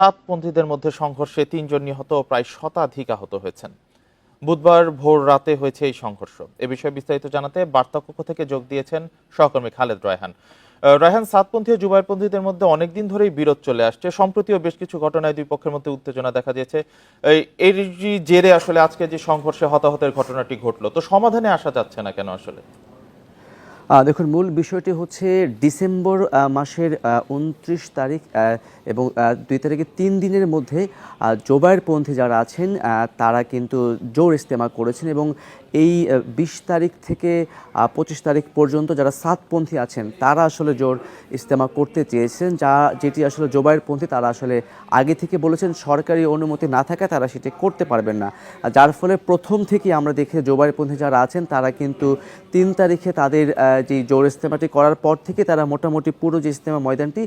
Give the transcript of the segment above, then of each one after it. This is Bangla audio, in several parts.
সাতপন্থীদের মধ্যে সংঘর্ষে তিনজন নিহত প্রায় শতাধিক আহত হয়েছেন। বুধবার ভোর রাতে হয়েছে এই সংঘর্ষ। এ বিষয়ে বিস্তারিত জানাতে বার্তা কক্ষ থেকে যোগ দিয়েছেন সহকর্মী খালেদ রায়হান। রায়হান, সাতপন্থী ও জুবাইরপন্থীদের মধ্যে অনেকদিন ধরেই বিরোধ চলে আসছে। সম্প্রতিও বেশ কিছু ঘটনায় দুই পক্ষের মধ্যে উত্তেজনা দেখা দিয়েছে। এই এর জেরে আসলে আজকে যে সংঘর্ষে হতাহতের ঘটনাটি ঘটলো, তো সমাধানে আসা যাচ্ছে না কেন আসলে? দেখুন, মূল বিষয়টি হচ্ছে ডিসেম্বর মাসের উনত্রিশ তারিখ এবং দুই তারিখে তিন দিনের মধ্যে জোবায়েরপন্থী যারা আছেন তারা কিন্তু জোর ইস্তেমা করেছেন এবং এই বিশ তারিখ থেকে পঁচিশ তারিখ পর্যন্ত যারা সাতপন্থী আছেন, তারা আসলে জোর ইস্তেমা করতে চেয়েছেন, যা, যেটি আসলে জোবায়েরপন্থী তারা আসলে আগে থেকে বলেছেন, সরকারি অনুমতি না থাকায় তারা সেটি করতে পারবেন না। যার ফলে প্রথম থেকে আমরা দেখি জোবায়েরপন্থী যারা আছেন, তারা কিন্তু তিন তারিখে তাদের যে জোর ইস্তেমাটি করার পর থেকে তারা মোটামুটি পুরো যে ইস্তেমা ময়দানটি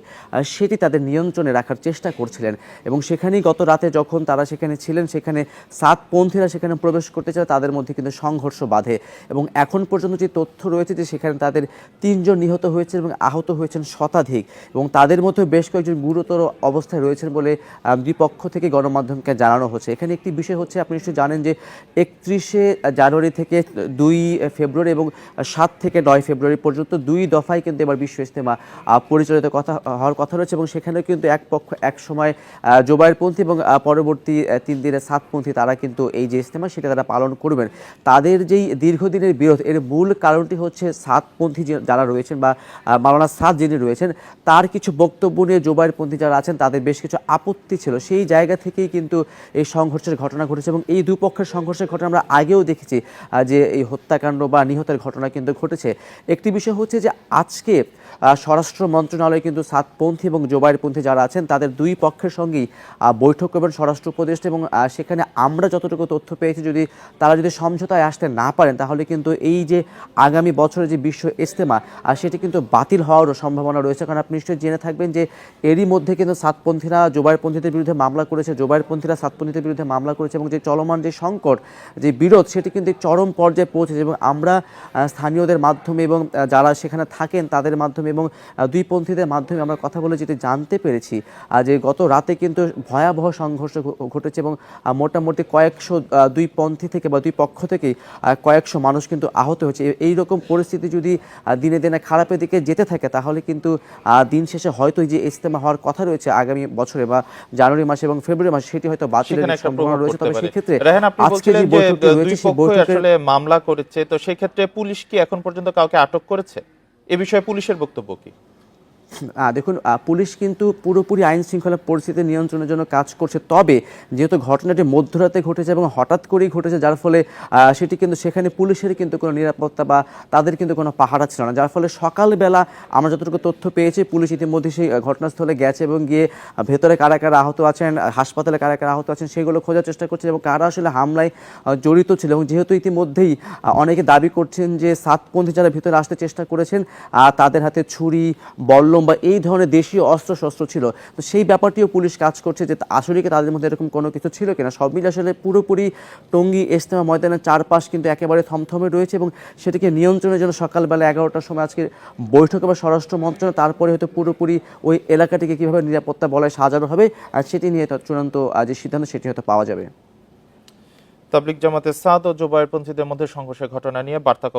সেটি তাদের নিয়ন্ত্রণে রাখার চেষ্টা করছিলেন। এবং সেখানেই গত রাতে যখন তারা সেখানে ছিলেন সেখানে সাতপন্থীরা সেখানে প্রবেশ করতে চায় তাদের মধ্যে কিন্তু সংঘর্ষ বাধে। এবং এখন পর্যন্ত যে তথ্য রয়েছে যে সেখানে তাদের তিনজন নিহত হয়েছে এবং আহত হয়েছেন শতাধিক এবং তাদের মধ্যে বেশ কয়েকজন গুরুতর অবস্থায় রয়েছেন বলে আহ, দুই পক্ষ থেকে গণমাধ্যমকে জানানো হচ্ছে। এখানে একটি বিষয় হচ্ছে আপনি নিশ্চয়ই জানেন যে একত্রিশে জানুয়ারি থেকে দুই ফেব্রুয়ারি এবং সাত থেকে নয় ফেব্রুয়ারি পর্যন্ত দুই দফায় কিন্তু এবার বিশ্ব ইস্তেমা আহ, পরিচালিত কথা হওয়ার কথা রয়েছে এবং সেখানেও কিন্তু এক পক্ষ এক সময় জোবায়েরপন্থী এবং পরবর্তী তিন দিনের সাতপন্থী তারা কিন্তু এই যে ইস্তেমা সেটা তারা পালন করবেন। তাদের যেই দীর্ঘদিনের বিরোধ এর মূল কারণটি হচ্ছে সাতপন্থী যারা রয়েছেন বা আহ, মাওলানা সাদ যিনি রয়েছেন তার কিছু বক্তব্য নিয়ে জোবায়েরপন্থী যারা আছেন তাদের বেশ কিছু আপত্তি ছিল। সেই জায়গা থেকেই কিন্তু এই সংঘর্ষের ঘটনা ঘটেছে এবং এই দুপক্ষের সংঘর্ষের ঘটনা আমরা আগেও দেখেছি যে এই হত্যাকাণ্ড বা নিহতের ঘটনা কিন্তু ঘটেছে। একটি বিষয় হচ্ছে যে আজকে স্বরাষ্ট্র মন্ত্রণালয় কিন্তু সাতপন্থী এবং জোবাইরপন্থী যারা আছেন, তাদের দুই পক্ষের সঙ্গেই বৈঠক করবেন স্বরাষ্ট্র উপদেষ্টা এবং সেখানে আমরা যতটুকু তথ্য পেয়েছি, যদি তারা যদি সমঝোতায় আসতে না পারেন, তাহলে কিন্তু এই যে আগামী বছরে যে বিশ্ব ইজতেমা সেটি কিন্তু বাতিল হওয়ারও সম্ভাবনা রয়েছে। কারণ আপনি নিশ্চয়ই জেনে থাকবেন যে এরই মধ্যে কিন্তু সাতপন্থীরা জোবায়েরপন্থীদের বিরুদ্ধে মামলা করেছে, জোবাইরপন্থীরা সাতপন্থীদের বিরুদ্ধে মামলা করেছে এবং যে চলমান যে সংকট, যে বিরোধ, সেটি কিন্তু চরম পর্যায়ে পৌঁছেছে এবং আমরা স্থানীয়দের মাধ্যমে এবং যারা সেখানে থাকেন, তাদের মাধ্যমে এবং দুই পন্থীদের মাধ্যমে আমরা কথা বলে যেটি জানতে পেরেছি যে গত রাতে কিন্তু ভয়াবহ সংঘর্ষ ঘটেছে এবং মোটামুটি কয়েকশো দুই পন্থী থেকে বা দুই পক্ষ থেকেই আহ, কয়েকশো মানুষ কিন্তু আহত হয়েছে। এই রকম পরিস্থিতি যদি দিনে দিনে খারাপের দিকে যেতে থাকে তাহলে কিন্তু দিন শেষে হয়তো যে ইজতেমা হওয়ার কথা রয়েছে আগামী বছরে বা জানুয়ারি মাসে এবং ফেব্রুয়ারি মাসে সেটি হয়তো বাতিলের সম্ভাবনা রয়েছে। তবে সেক্ষেত্রে আজকে যে বৈঠকটি রয়েছে সেই আসলে মামলা করেছে তো সেই ক্ষেত্রে পুলিশ কি এখন পর্যন্ত কাউকে আটক করেছে? এ বিষয়ে পুলিশের বক্তব্য কি? দেখুন পুলিশ কিন্তু পুরোপুরি আইন শৃঙ্খলা পরিস্থিতি নিয়ন্ত্রণের জন্য কাজ করছে। তবে যেহেতু ঘটনাটি মধ্যরাতে ঘটেছে এবং হঠাৎ করেই ঘটেছে, যার ফলে সেটি কিন্তু সেখানে পুলিশের কিন্তু কোনো নিরাপত্তা বা তাদের কিন্তু কোনো পাহারা ছিল না। যার ফলে সকালবেলা আমরা যতটুকু তথ্য পেয়েছি, পুলিশ ইতিমধ্যে সেই ঘটনাস্থলে গেছে এবং গিয়ে ভেতরে কারা কারা আহত আছেন, হাসপাতালে কারা কারা আহত আছেন, সেগুলো খোঁজার চেষ্টা করছে এবং কারা আসলে হামলায় জড়িত ছিল এবং যেহেতু ইতিমধ্যেই অনেকে দাবি করছেন যে সাতপন্থী যারা ভেতরে আসতে চেষ্টা করেছেন তাদের হাতে ছুরি বল্লম বা এই ধরনের দেশীয় অস্ত্র শস্ত্র ছিল, তো সেই ব্যাপারটিও পুলিশ কাজ করছে যে আসলে কি তাদের মধ্যে এরকম কোনো কিছু ছিল কিনা? সব মিলে আসলে পুরোপুরি টঙ্গী ইস্তেমা ময়দানের চারপাশ কিন্তু একেবারে থমথমে রয়েছে এবং সেটিকে নিয়ন্ত্রণের জন্য সকালবেলা এগারোটার সময় আজকে বৈঠকে বা স্বরাষ্ট্র মন্ত্রণালয়, তারপরে হয়তো পুরোপুরি ওই এলাকাটিকে কীভাবে নিরাপত্তা বলায় সাজানো হবে, আর সেটি নিয়ে চূড়ান্ত যে সিদ্ধান্ত সেটি হয়তো পাওয়া যাবে। তাবলিক জামাতে সাদ ও জোবায়েরপন্থীদের মধ্যে সংঘর্ষের ঘটনা নিয়ে বার্তা